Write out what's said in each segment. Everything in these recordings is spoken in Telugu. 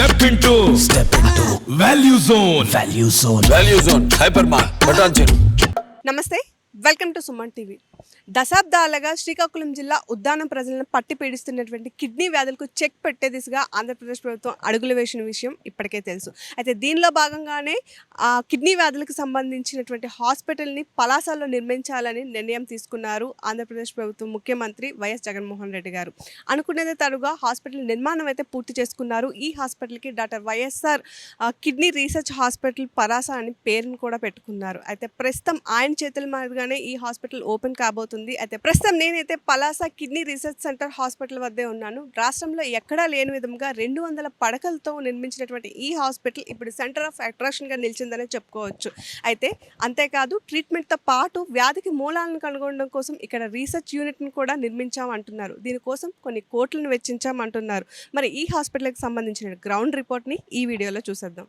Step into step into value zone value zone value zone hyper mart Patancheru నమస్తే. వెల్కమ్ టు సుమన్ టీవీ దశాబ్దాలుగా శ్రీకాకుళం జిల్లా ఉద్దానం ప్రజలను పట్టి పీడిస్తున్నటువంటి కిడ్నీ వ్యాధులకు చెక్ పెట్టే దిశగా ఆంధ్రప్రదేశ్ ప్రభుత్వం అడుగులు వేసిన విషయం ఇప్పటికే తెలుసు. అయితే దీనిలో భాగంగానే ఆ కిడ్నీ వ్యాధులకు సంబంధించినటువంటి హాస్పిటల్ని పలాసలో నిర్మించాలని నిర్ణయం తీసుకున్నారు ఆంధ్రప్రదేశ్ ప్రభుత్వం ముఖ్యమంత్రి వైఎస్ జగన్మోహన్ రెడ్డి గారు. అనుకునేదే తరుగా హాస్పిటల్ నిర్మాణం అయితే పూర్తి చేసుకున్నారు. ఈ హాస్పిటల్కి doctor YSR kidney research hospital Palasa అని పేరును కూడా పెట్టుకున్నారు. అయితే ప్రస్తుతం ఆయన చేతుల మాదిరిగానే ఈ హాస్పిటల్ ఓపెన్ రాబోతుంది. అయితే ప్రస్తుతం నేనైతే Palasa kidney research centre hospital వద్దే ఉన్నాను. రాష్ట్రంలో ఎక్కడా లేని విధంగా రెండు వందల పడకలతో నిర్మించినటువంటి ఈ హాస్పిటల్ ఇప్పుడు సెంటర్ ఆఫ్ అట్రాక్షన్గా నిలిచిందనే చెప్పుకోవచ్చు. అయితే అంతేకాదు ట్రీట్మెంట్తో పాటు వ్యాధికి మూలాలను కనుగొనడం కోసం ఇక్కడ రీసెర్చ్ యూనిట్ని కూడా నిర్మించామంటున్నారు. దీనికోసం కొన్ని కోట్లను వెచ్చించామంటున్నారు. మరి ఈ హాస్పిటల్కి సంబంధించిన గ్రౌండ్ రిపోర్ట్ని ఈ వీడియోలో చూసేద్దాం.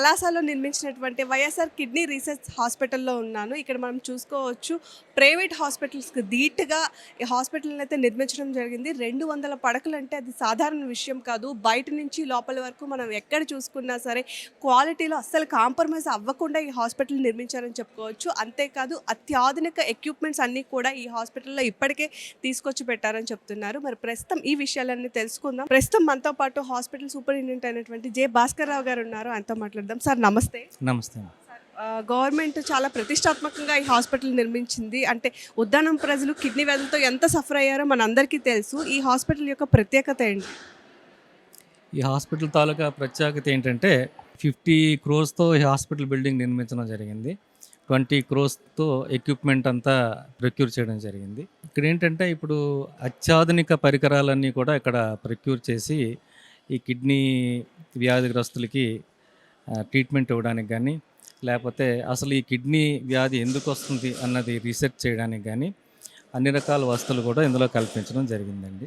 పలాసలో నిర్మించినటువంటి వైఎస్ఆర్ కిడ్నీ రీసెర్చ్ హాస్పిటల్లో ఉన్నాను. ఇక్కడ మనం చూసుకోవచ్చు ప్రైవేట్ హాస్పిటల్స్కి ధీటుగా ఈ హాస్పిటల్ని అయితే నిర్మించడం జరిగింది. రెండు వందల పడకలు అంటే అది సాధారణ విషయం కాదు. బయట నుంచి లోపల వరకు మనం ఎక్కడ చూసుకున్నా సరే క్వాలిటీలో అస్సలు కాంప్రమైజ్ అవ్వకుండా ఈ హాస్పిటల్ నిర్మించారని చెప్పుకోవచ్చు. అంతేకాదు అత్యాధునిక ఎక్విప్మెంట్స్ అన్నీ కూడా ఈ హాస్పిటల్లో ఇప్పటికే తీసుకొచ్చి పెట్టారని చెప్తున్నారు. మరి ప్రస్తుతం ఈ విషయాలన్నీ తెలుసుకుందాం. ప్రస్తుతం మనతో పాటు హాస్పిటల్ సూపరింటెండెంట్ అయినటువంటి జే భాస్కర్ రావు గారు ఉన్నారు. ఆయనతో మాట్లాడదాం సార్ నమస్తే. నమస్తే గవర్నమెంట్ చాలా ప్రతిష్టాత్మకంగా ఈ హాస్పిటల్ నిర్మించింది. అంటే ఉద్దానం ప్రజలు కిడ్నీ వ్యాధులతో ఎంత సఫర్ అయ్యారో మనందరికీ తెలుసు. ఈ హాస్పిటల్ యొక్క ప్రత్యేకత ఏంటి? ఈ హాస్పిటల్ తాలూకా ప్రత్యేకత ఏంటంటే ఫిఫ్టీ క్రోస్తో ఈ హాస్పిటల్ బిల్డింగ్ నిర్మించడం జరిగింది. ట్వంటీ క్రోస్తో ఎక్విప్మెంట్ అంతా ప్రొక్యూర్ చేయడం జరిగింది. ఇక్కడ ఏంటంటే ఇప్పుడు అత్యాధునిక పరికరాలన్నీ కూడా ఇక్కడ ప్రొక్యూర్ చేసి ఈ కిడ్నీ వ్యాధిగ్రస్తులకి ట్రీట్మెంట్ ఇవ్వడానికి కానీ లేకపోతే అసలు ఈ కిడ్నీ వ్యాధి ఎందుకు వస్తుంది అన్నది రీసెర్చ్ చేయడానికి కానీ అన్ని రకాల వస్తువులు కూడా ఇందులో కల్పించడం జరిగిందండి.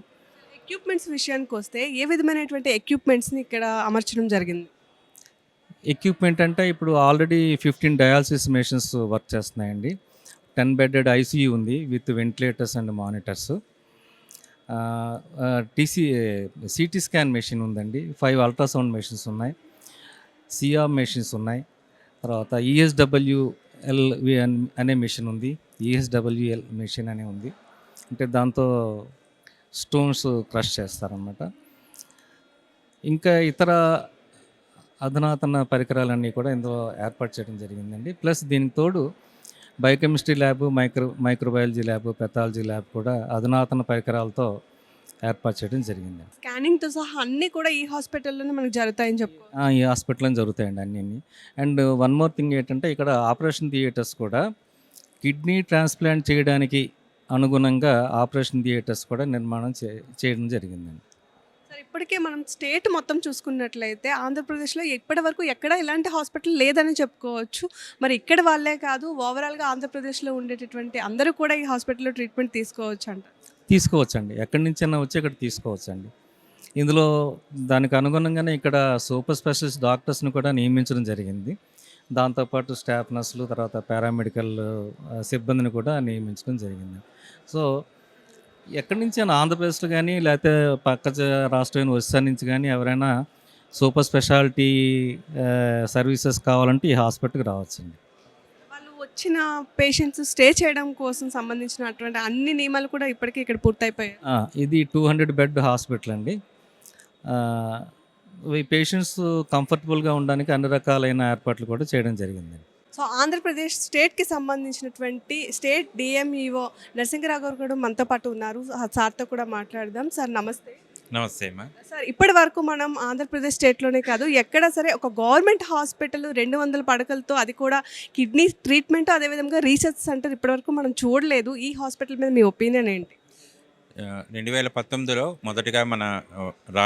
ఎక్విప్మెంట్స్ విషయానికి వస్తే ఏ విధమైనటువంటి ఎక్విప్మెంట్స్ని ఇక్కడ అమర్చడం జరిగింది? ఎక్విప్మెంట్ అంటే ఇప్పుడు already fifteen dialysis machines work చేస్తున్నాయండి. Ten bedded ICU ఉంది with ventilators and monitors TC CT scan machine ఉందండి. ఫైవ్ అల్ట్రాసౌండ్ మెషిన్స్ ఉన్నాయి. సిఆర్ మెషిన్స్ ఉన్నాయి. తర్వాత ఈఎస్డబ్ల్యూఎల్ అనే మెషిన్ ఉంది. ఈఎస్డబ్ల్యూఎల్ మెషిన్ అనే ఉంది. అంటే దాంతో స్టోన్స్ క్రష్ చేస్తారనమాట ఇంకా ఇతర అధునాతన పరికరాలన్నీ కూడా ఇందులో ఏర్పాటు చేయడం జరిగిందండి. ప్లస్ దీనికి తోడు biochemistry lab micro microbiology lab pathology lab కూడా అధునాతన పరికరాలతో ఏర్పాటు చేయడం జరిగింది. స్కానింగ్తో సహా అన్నీ కూడా ఈ హాస్పిటల్లోనే మనకు జరుగుతాయని చెప్పు ఈ హాస్పిటల్లో జరుగుతాయండి అన్నీ అండ్ వన్ మోర్ థింగ్ ఏంటంటే ఇక్కడ ఆపరేషన్ థియేటర్స్ కూడా కిడ్నీ ట్రాన్స్ప్లాంట్ చేయడానికి అనుగుణంగా ఆపరేషన్ థియేటర్స్ కూడా నిర్మాణం చే చేయడం జరిగిందండి. సార్ ఇప్పటికే మనం స్టేట్ మొత్తం చూసుకున్నట్లయితే ఆంధ్రప్రదేశ్లో ఇప్పటి వరకు ఎక్కడ ఇలాంటి హాస్పిటల్ లేదని చెప్పుకోవచ్చు. మరి ఇక్కడ వాళ్ళే కాదు ఓవరాల్గా ఆంధ్రప్రదేశ్లో ఉండేటటువంటి అందరూ కూడా ఈ హాస్పిటల్లో ట్రీట్మెంట్ తీసుకోవచ్చు అంట తీసుకోవచ్చండి. ఎక్కడి నుంచైనా వచ్చి ఇక్కడ తీసుకోవచ్చండి. ఇందులో దానికి అనుగుణంగానే ఇక్కడ సూపర్ స్పెషలిస్ట్ డాక్టర్స్ని కూడా నియమించడం జరిగింది. దాంతోపాటు స్టాఫ్ నర్సులు తర్వాత పారామెడికల్ సిబ్బందిని కూడా నియమించడం జరిగింది. సో ఎక్కడి అయినా ఆంధ్రప్రదేశ్లో కానీ లేకపోతే పక్క రాష్ట్రమైన ఒరిస్సా నుంచి కానీ ఎవరైనా సూపర్ స్పెషాలిటీ సర్వీసెస్ కావాలంటే ఈ హాస్పిటల్కి రావచ్చండి. వచ్చిన పేషెంట్స్ స్టే చేయడం కోసం సంబంధించినటువంటి అన్ని నియమాలు కూడా ఇప్పటికే ఇక్కడ పూర్తయిపోయాయి. ఇది టూ హండ్రెడ్ బెడ్ హాస్పిటల్ అండి. ఈ పేషెంట్స్ కంఫర్టబుల్గా ఉండడానికి అన్ని రకాలైన ఏర్పాట్లు కూడా చేయడం జరిగింది. సో ఆంధ్రప్రదేశ్ స్టేట్కి సంబంధించినటువంటి స్టేట్ డిఎంఈఓ నరసింహరావు గారు కూడా మనతో పాటు ఉన్నారు. సార్తో కూడా మాట్లాడదాం. సార్ నమస్తే. నమస్తే అమ్మా. సార్ ఇప్పటి వరకు మనం ఆంధ్రప్రదేశ్ స్టేట్లోనే కాదు ఎక్కడ సరే ఒక గవర్నమెంట్ హాస్పిటల్ రెండు వందల పడకలతో అది కూడా కిడ్నీ ట్రీట్మెంట్ అదేవిధంగా రీసెర్చ్ సెంటర్ ఇప్పటివరకు మనం చూడలేదు. ఈ హాస్పిటల్ మీద మీ ఒపీనియన్ ఏంటి? రెండు వేల పంతొమ్మిదిలో మొదటగా మన రా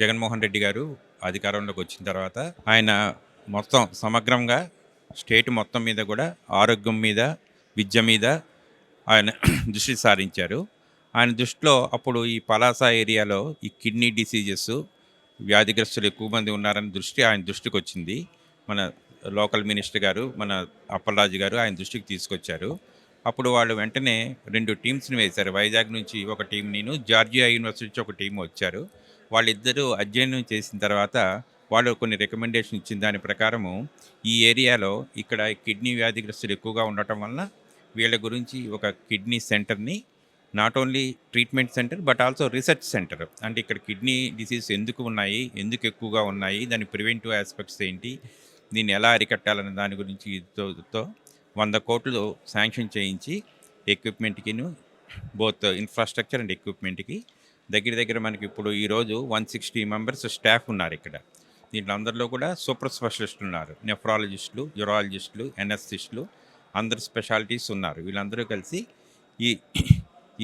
జగన్మోహన్ రెడ్డి గారు అధికారంలోకి వచ్చిన తర్వాత ఆయన మొత్తం సమగ్రంగా స్టేట్ మొత్తం మీద కూడా ఆరోగ్యం మీద విద్య మీద ఆయన దృష్టి సారించారు. ఆయన దృష్టిలో అప్పుడు ఈ పలాస ఏరియాలో ఈ కిడ్నీ డిసీజెస్ వ్యాధిగ్రస్తులు ఎక్కువ మంది ఉన్నారని దృష్టి ఆయన దృష్టికి వచ్చింది. మన లోకల్ మినిస్టర్ గారు మన అప్పలరాజు గారు ఆయన దృష్టికి తీసుకొచ్చారు. అప్పుడు వాళ్ళు వెంటనే రెండు టీమ్స్ని వేశారు. వైజాగ్ నుంచి ఒక టీం నేను జార్జియా యూనివర్సిటీ నుంచి ఒక టీం వచ్చారు. వాళ్ళిద్దరూ అధ్యయనం చేసిన తర్వాత వాళ్ళు కొన్ని రికమెండేషన్ ఇచ్చిన దాని ప్రకారము ఈ ఏరియాలో ఇక్కడ కిడ్నీ వ్యాధిగ్రస్తులు ఎక్కువగా ఉండటం వలన వీళ్ళ గురించి ఒక కిడ్నీ సెంటర్ని not only treatment centre but also research centre అంటే ఇక్కడ కిడ్నీ డిసీజ్ ఎందుకు ఉన్నాయి ఎందుకు ఎక్కువగా ఉన్నాయి దాని ప్రివెంటివ్ ఆస్పెక్ట్స్ ఏంటి దీన్ని ఎలా అరికట్టాలనే దాని గురించి తో వంద కోట్లు శాంక్షన్ చేయించి ఎక్విప్మెంట్కిను బోత్ ఇన్ఫ్రాస్ట్రక్చర్ అండ్ ఎక్విప్మెంట్కి దగ్గర దగ్గర మనకి ఇప్పుడు ఈరోజు వన్ సిక్స్టీ మెంబర్స్ స్టాఫ్ ఉన్నారు ఇక్కడ. దీంట్లో అందరిలో కూడా సూపర్ స్పెషలిస్టులు ఉన్నారు. నెఫ్రాలజిస్టులు యూరాలజిస్టులు ఎన్ఎస్సిస్టులు అందరు స్పెషాలిటీస్ ఉన్నారు. వీళ్ళందరూ కలిసి ఈ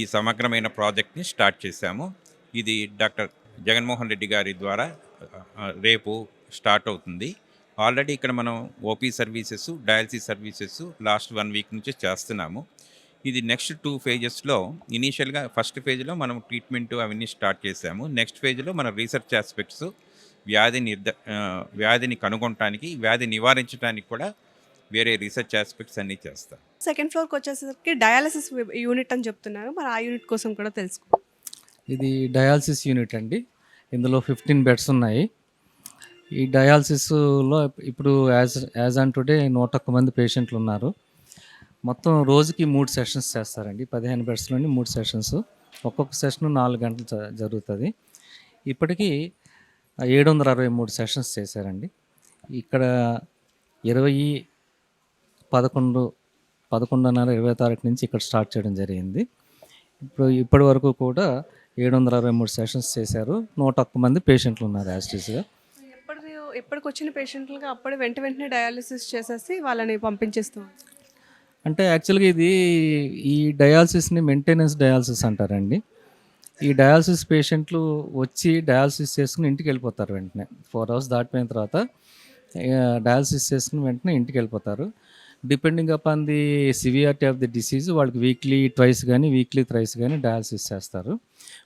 ఈ సమగ్రమైన ప్రాజెక్ట్ని స్టార్ట్ చేశాము. ఇది డాక్టర్ జగన్మోహన్ రెడ్డి గారి ద్వారా రేపు స్టార్ట్ అవుతుంది. ఆల్రెడీ ఇక్కడ మనం OP services dialysis services last one week నుంచి చేస్తున్నాము. ఇది నెక్స్ట్ టూ ఫేజెస్లో ఇనీషియల్గా ఫస్ట్ ఫేజ్లో మనం ట్రీట్మెంట్ అవన్నీ స్టార్ట్ చేసాము నెక్స్ట్ ఫేజ్లో మన రీసెర్చ్ ఆస్పెక్ట్స్ వ్యాధి నిర్ధ వ్యాధిని కనుగొనటానికి వ్యాధి నివారించడానికి కూడా వేరే రీసెర్చ్ ఆస్పెక్ట్స్ అన్నీ చేస్తాం. సెకండ్ ఫ్లోర్కి వచ్చేసరికి డయాలసిస్ యూనిట్ అని చెప్తున్నారు. మరి ఆ యూనిట్ కోసం కూడా తెలుసుకో. ఇది డయాలసిస్ యూనిట్ అండి. ఇందులో ఫిఫ్టీన్ బెడ్స్ ఉన్నాయి. ఈ డయాలసిస్లో ఇప్పుడు యాజ్ యాజ్ ఆన్ టుడే నూట ఒక్క మంది పేషెంట్లు ఉన్నారు. మొత్తం రోజుకి మూడు సెషన్స్ చేస్తారండి. పదిహేను బెడ్స్లోని మూడు సెషన్స్. ఒక్కొక్క సెషన్ నాలుగు గంటలు జరుగుతుంది. ఇప్పటికీ ఏడు వందల అరవై మూడు సెషన్స్ చేశారండి. ఇక్కడ ఇరవై పదకొండు పదకొండున్నర ఇరవై తారీఖు నుంచి ఇక్కడ స్టార్ట్ చేయడం జరిగింది. ఇప్పుడు ఇప్పటి వరకు కూడా ఏడు వందల అరవై మూడు సెషన్స్ చేశారు. నూట ఒక్క మంది పేషెంట్లు ఉన్నారు యాస్టీస్గా ఎప్పటి ఎప్పటికి వచ్చిన పేషెంట్లుగా అప్పుడే వెంట వెంటనే డయాలసిస్ చేసేసి వాళ్ళని పంపించేస్తాం అంటే యాక్చువల్గా ఇది ఈ డయాలసిస్ని మెయింటెనెన్స్ డయాలసిస్ అంటారండి. ఈ డయాలసిస్ పేషెంట్లు వచ్చి డయాలసిస్ చేసుకుని ఇంటికి వెళ్ళిపోతారు వెంటనే. ఫోర్ అవర్స్ దాటిపోయిన తర్వాత డయాలసిస్ చేసుకుని వెంటనే ఇంటికి వెళ్ళిపోతారు. Depending upon the severity of the disease వాళ్ళకి వీక్లీ ట్వైస్ కానీ వీక్లీ థ్రైస్ కానీ డయాలసిస్ చేస్తారు.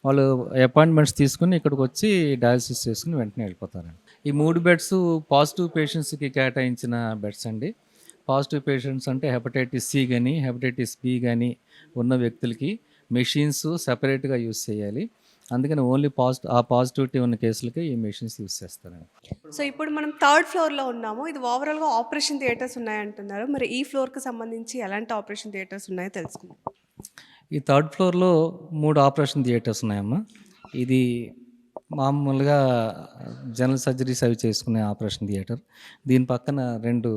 వాళ్ళు అపాయింట్మెంట్స్ తీసుకుని ఇక్కడికి వచ్చి డయాలసిస్ చేసుకుని వెంటనే వెళ్ళిపోతారండి. ఈ మూడు బెడ్స్ పాజిటివ్ పేషెంట్స్కి కేటాయించిన బెడ్స్ అండి. పాజిటివ్ పేషెంట్స్ అంటే హెపటైటిస్ సి కానీ హెపటైటిస్ బి కానీ ఉన్న వ్యక్తులకి మెషిన్స్ సపరేట్గా యూస్ చేయాలి. అందుకని ఓన్లీ పాజిటివ్ ఆ పాజిటివిటీ ఉన్న కేసులకి ఈ మెషిన్స్ యూస్ చేస్తారండి. సో ఇప్పుడు మనం థర్డ్ ఫ్లోర్లో ఉన్నాము. ఇది ఓవరాల్గా ఆపరేషన్ థియేటర్స్ ఉన్నాయంటున్నారు. మరి ఈ ఫ్లోర్కి సంబంధించి ఎలాంటి ఆపరేషన్ థియేటర్స్ ఉన్నాయో తెలుసుకుందాం. ఈ థర్డ్ ఫ్లోర్లో మూడు ఆపరేషన్ థియేటర్స్ ఉన్నాయమ్మా. ఇది మామూలుగా జనరల్ సర్జరీస్ అవి చేసుకునే ఆపరేషన్ థియేటర్. దీని పక్కన రెండు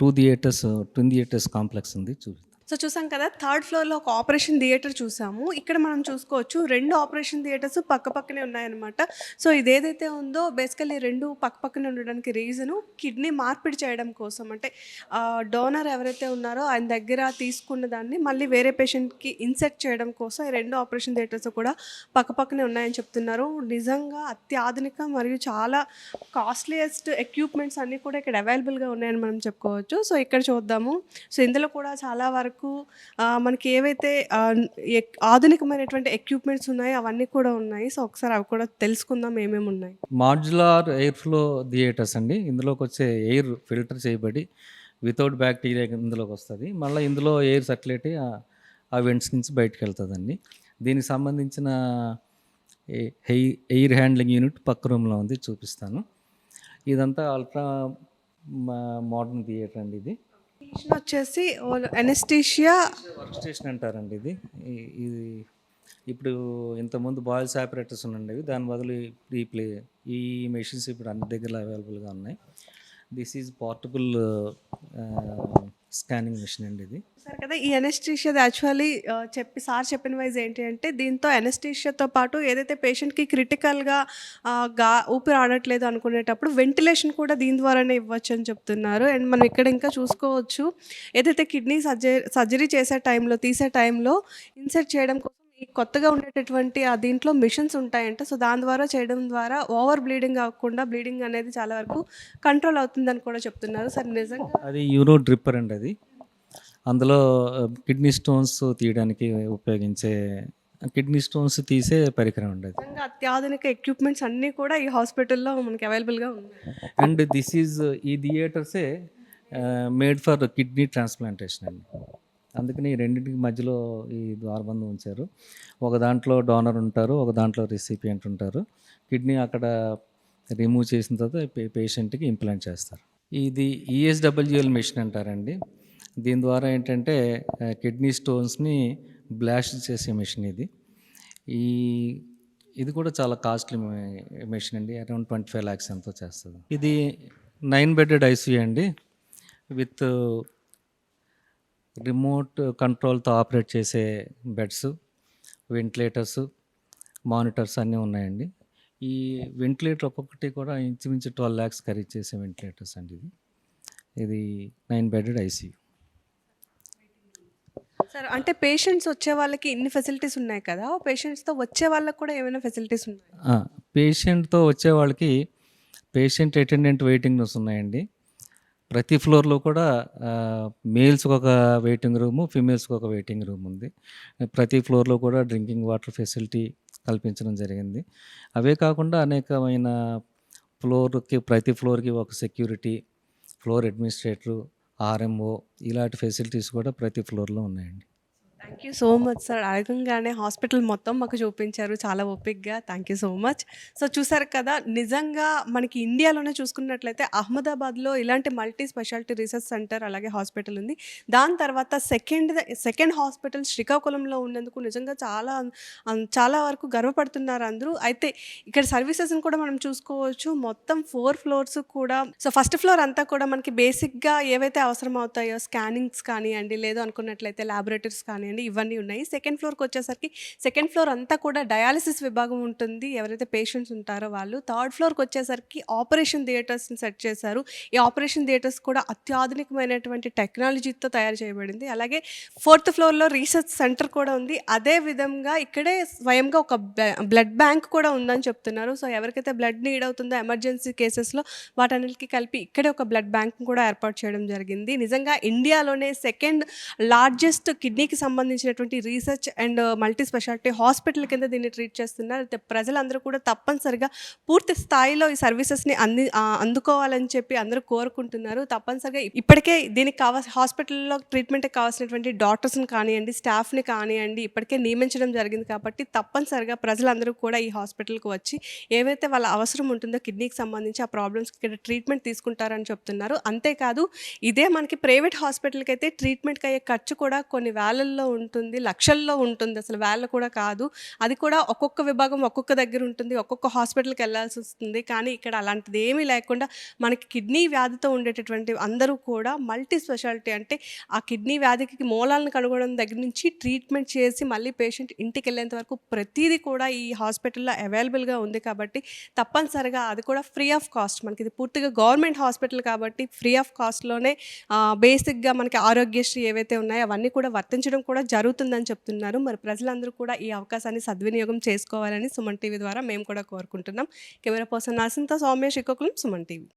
two theatres twin theatres complex ఉంది చూపిస్తాం సో చూసాం కదా థర్డ్ ఫ్లోర్లో ఒక ఆపరేషన్ థియేటర్ చూసాము. ఇక్కడ మనం చూసుకోవచ్చు రెండు ఆపరేషన్ థియేటర్స్ పక్క పక్కనే ఉన్నాయన్నమాట. సో ఇదేదైతే ఉందో బేసికల్లీ రెండు పక్క పక్కనే ఉండడానికి రీజను కిడ్నీ మార్పిడి చేయడం కోసం. అంటే డోనర్ ఎవరైతే ఉన్నారో ఆయన దగ్గర తీసుకున్న దాన్ని మళ్ళీ వేరే పేషెంట్కి ఇన్సెర్ట్ చేయడం కోసం ఈ రెండు ఆపరేషన్ థియేటర్స్ కూడా పక్క పక్కనే ఉన్నాయని చెప్తున్నారు. నిజంగా అత్యాధునిక మరియు చాలా కాస్ట్లీయెస్ట్ ఎక్విప్మెంట్స్ అన్నీ కూడా ఇక్కడ అవైలబుల్గా ఉన్నాయని మనం చెప్పుకోవచ్చు. సో ఇక్కడ చూద్దాము. సో ఇందులో కూడా చాలా వరకు మనకు మనకి ఏవైతే ఎక్- ఆధునికమైనటువంటి ఎక్విప్మెంట్స్ ఉన్నాయో అవన్నీ కూడా ఉన్నాయి. సో ఒకసారి అవి కూడా తెలుసుకుందాం ఏమేమి ఉన్నాయి. మాడ్యులార్ ఎయిర్ ఫ్లో థియేటర్స్ అండి. ఇందులోకి వచ్చే ఎయిర్ ఫిల్టర్ చేయబడి వితౌట్ బ్యాక్టీరియా ఇందులోకి వస్తుంది మళ్ళీ ఇందులో ఎయిర్ సర్క్యులేట్ ఆ- ఆ వెంట్స్ నుంచి బయటకు వెళ్తుందండి దీనికి సంబంధించిన ఎయిర్ హ్యాండ్లింగ్ యూనిట్ పక్క రూమ్లో ఉంది చూపిస్తాను. ఇదంతా అల్ట్రా మోడర్న్ థియేటర్ అండి ఇది. మిషన్ వచ్చేసి ఎనెస్టీషియా వర్క్ స్టేషన్ అంటారండి ఇది. ఇది ఇప్పుడు ఇంతకుముందు బాయిల్స్ ఆపరేటర్స్ ఉండండి దాని బదులు ఈ ప్లే ఈ మెషిన్స్ ఇప్పుడు అన్ని దగ్గర అవైలబుల్గా ఉన్నాయి. This is portable scanning machine అండి ఇది. సార్ కదా ఈ ఎనెస్టీషియా యాక్చువల్లీ చెప్పి సార్ చెప్పిన వైజ్ ఏంటి అంటే దీంతో ఎనెస్టీషియాతో పాటు ఏదైతే పేషెంట్కి క్రిటికల్గా గా ఊపిరి ఆడట్లేదు అనుకునేటప్పుడు వెంటిలేషన్ కూడా దీని ద్వారానే ఇవ్వచ్చు అని చెప్తున్నారు. అండ్ మనం ఇక్కడ ఇంకా చూసుకోవచ్చు ఏదైతే కిడ్నీ సర్జరీ సర్జరీ చేసే టైంలో తీసే టైంలో ఇన్సర్ట్ చేయడం కోసం ఈ కొత్తగా ఉండేటటువంటి ఆ దీంట్లో మిషన్స్ ఉంటాయంట. సో దాని ద్వారా చేయడం ద్వారా ఓవర్ బ్లీడింగ్ అవ్వకుండా బ్లీడింగ్ అనేది చాలా వరకు కంట్రోల్ అవుతుందని కూడా చెప్తున్నారు. సార్ నిజంగా అది యూరో డ్రిప్పర్ అండి అది. అందులో కిడ్నీ స్టోన్స్ తీయడానికి ఉపయోగించే కిడ్నీ స్టోన్స్ తీసే పరికరం అండి అది. నిజంగా అత్యాధునిక ఎక్విప్మెంట్స్ అన్నీ కూడా ఈ హాస్పిటల్లో మనకి అవైలబుల్గా ఉన్నాయి. అండ్ దిస్ ఈజ్ ఈ థియేటర్సే మేడ్ ఫర్ కిడ్నీ ట్రాన్స్ప్లాంటేషన్ అండి. అందుకని ఈ రెండింటికి మధ్యలో ఈ ద్వారబంధం ఉంచారు. ఒక దాంట్లో డోనర్ ఉంటారు ఒక దాంట్లో రిసిపియంట్ ఉంటారు. కిడ్నీ అక్కడ రిమూవ్ చేసిన తర్వాత పే పేషెంట్కి ఇంప్లాంట్ చేస్తారు. ఇది ఈఎస్డబ్ల్యూఎల్ మెషిన్ అంటారండి. దీని ద్వారా ఏంటంటే కిడ్నీ స్టోన్స్ని బ్లాస్ట్ చేసే మిషన్ ఇది. ఈ ఇది కూడా చాలా కాస్ట్లీ మెషిన్ అండి. అరౌండ్ ట్వంటీ ఫైవ్ ల్యాక్స్ ఎంతో చేస్తుంది. ఇది నైన్ బెడెడ్ ఐసీయూ అండి. విత్ రిమోట్ కంట్రోల్తో ఆపరేట్ చేసే బెడ్స్ వెంటిలేటర్స్ మానిటర్స్ అన్నీ ఉన్నాయండి. ఈ వెంటిలేటర్ ఒక్కొక్కటి కూడా ఇంచుమించు ట్వెల్వ్ ల్యాక్స్ ఖరీదు చేసే వెంటిలేటర్స్ అండి ఇది. ఇది నైన్ బెడెడ్ ఐసీయూ. సార్ అంటే పేషెంట్స్ వచ్చే వాళ్ళకి ఇన్ని ఫెసిలిటీస్ ఉన్నాయి కదా పేషెంట్స్తో వచ్చే వాళ్ళకి కూడా ఏమైనా ఫెసిలిటీస్ ఉన్నాయి? పేషెంట్తో వచ్చే వాళ్ళకి పేషెంట్ అటెండెంట్ వెయిటింగ్ రూమ్స్ ఉన్నాయండి. ప్రతి ఫ్లోర్లో కూడా మేల్స్కి ఒక వెయిటింగ్ రూము ఫిమేల్స్కి ఒక వెయిటింగ్ రూమ్ ఉంది. ప్రతి ఫ్లోర్లో కూడా డ్రింకింగ్ వాటర్ ఫెసిలిటీ కల్పించడం జరిగింది. అవే కాకుండా అనేకమైన ఫ్లోర్కి ప్రతి ఫ్లోర్కి ఒక సెక్యూరిటీ ఫ్లోర్ అడ్మినిస్ట్రేటరు ఆర్ఎంఓ ఇలాంటి ఫెసిలిటీస్ కూడా ప్రతి ఫ్లోర్లో ఉన్నాయండి. Thank you so much sir అడగంగానే హాస్పిటల్ మొత్తం మాకు చూపించారు. చాలా ఓపిక్గా thank you so much so చూసారు కదా నిజంగా మనకి ఇండియాలోనే చూసుకున్నట్లయితే అహ్మదాబాద్లో ఇలాంటి మల్టీ స్పెషాలిటీ రీసెర్చ్ సెంటర్ అలాగే హాస్పిటల్ ఉంది. దాని తర్వాత సెకండ్ సెకండ్ హాస్పిటల్ శ్రీకాకుళంలో ఉన్నందుకు నిజంగా చాలా చాలా వరకు గర్వపడుతున్నారు అందరూ. అయితే ఇక్కడ సర్వీసెస్ని కూడా మనం చూసుకోవచ్చు. మొత్తం ఫోర్ ఫ్లోర్స్ కూడా సో ఫస్ట్ ఫ్లోర్ అంతా కూడా మనకి బేసిక్గా ఏవైతే అవసరం అవుతాయో స్కానింగ్స్ కానివ్వండి లేదు అనుకున్నట్లయితే ల్యాబొరేటరీస్ కానివ్వండి ఇవన్నీ ఉన్నాయి. సెకండ్ ఫ్లోర్కి వచ్చేసరికి సెకండ్ ఫ్లోర్ అంతా కూడా డయాలసిస్ విభాగం ఉంటుంది. ఎవరైతే పేషెంట్స్ ఉంటారో వాళ్ళు. థర్డ్ ఫ్లోర్కి వచ్చేసరికి ఆపరేషన్ థియేటర్స్ని సెట్ చేశారు. ఈ ఆపరేషన్ థియేటర్స్ కూడా అత్యాధునికమైనటువంటి టెక్నాలజీతో తయారు చేయబడింది. అలాగే ఫోర్త్ ఫ్లోర్లో రీసెర్చ్ సెంటర్ కూడా ఉంది. అదే విధంగా ఇక్కడే స్వయంగా ఒక బ్లడ్ బ్యాంక్ కూడా ఉందని చెప్తున్నారు. సో ఎవరికైతే బ్లడ్ నీడ్ అవుతుందో ఎమర్జెన్సీ కేసెస్లో వాటన్నిటికీ కలిపి ఇక్కడే ఒక బ్లడ్ బ్యాంక్ కూడా ఏర్పాటు చేయడం జరిగింది. నిజంగా ఇండియాలోనే సెకండ్ లార్జెస్ట్ కిడ్నీకి సంబంధించినటువంటి research and multi speciality hospital కింద దీన్ని ట్రీట్ చేస్తున్నారు. అయితే ప్రజలందరూ కూడా తప్పనిసరిగా పూర్తి స్థాయిలో ఈ సర్వీసెస్ని అంది అందుకోవాలని చెప్పి అందరూ కోరుకుంటున్నారు. తప్పనిసరిగా ఇప్పటికే దీనికి కావాల్సిన హాస్పిటల్లో ట్రీట్మెంట్కి కావాల్సినటువంటి డాక్టర్స్ని కానివ్వండి స్టాఫ్ని కానివ్వండి ఇప్పటికే నియమించడం జరిగింది కాబట్టి తప్పనిసరిగా ప్రజలందరూ కూడా ఈ హాస్పిటల్కి వచ్చి ఏవైతే వాళ్ళ అవసరం ఉంటుందో కిడ్నీకి సంబంధించి ఆ ప్రాబ్లమ్స్కి ఇక్కడ ట్రీట్మెంట్ తీసుకుంటారని చెప్తున్నారు. అంతేకాదు ఇదే మనకి ప్రైవేట్ హాస్పిటల్కి అయితే ట్రీట్మెంట్కి అయ్యే ఖర్చు కూడా కొన్ని వేలల్లో ఉంటుంది లక్షల్లో ఉంటుంది. అసలు వేల కూడా కాదు. అది కూడా ఒక్కొక్క విభాగం ఒక్కొక్క దగ్గర ఉంటుంది ఒక్కొక్క హాస్పిటల్కి వెళ్ళాల్సి వస్తుంది. కానీ ఇక్కడ అలాంటిది ఏమీ లేకుండా మనకి కిడ్నీ వ్యాధితో ఉండేటటువంటి అందరూ కూడా మల్టీ స్పెషాలిటీ అంటే ఆ కిడ్నీ వ్యాధికి మూలాలను కనుగొనడం దగ్గర నుంచి ట్రీట్మెంట్ చేసి మళ్ళీ పేషెంట్ ఇంటికి వెళ్ళేంత వరకు ప్రతిదీ కూడా ఈ హాస్పిటల్లో అవైలబుల్గా ఉంది కాబట్టి తప్పనిసరిగా అది కూడా ఫ్రీ ఆఫ్ కాస్ట్. మనకి ఇది పూర్తిగా గవర్నమెంట్ హాస్పిటల్ కాబట్టి ఫ్రీ ఆఫ్ కాస్ట్లోనే బేసిక్గా మనకి ఆరోగ్యశ్రీ ఏవైతే ఉన్నాయో అవన్నీ కూడా వర్తించడం కూడా జరుగుతుందని చెప్తున్నారు. మరి ప్రజలందరూ కూడా ఈ అవకాశాన్ని సద్వినియోగం చేసుకోవాలని సుమన్ టీవీ ద్వారా మేము కూడా కోరుకుంటున్నాం. Camera person Narasimha Soumya Srikakulam Suman TV.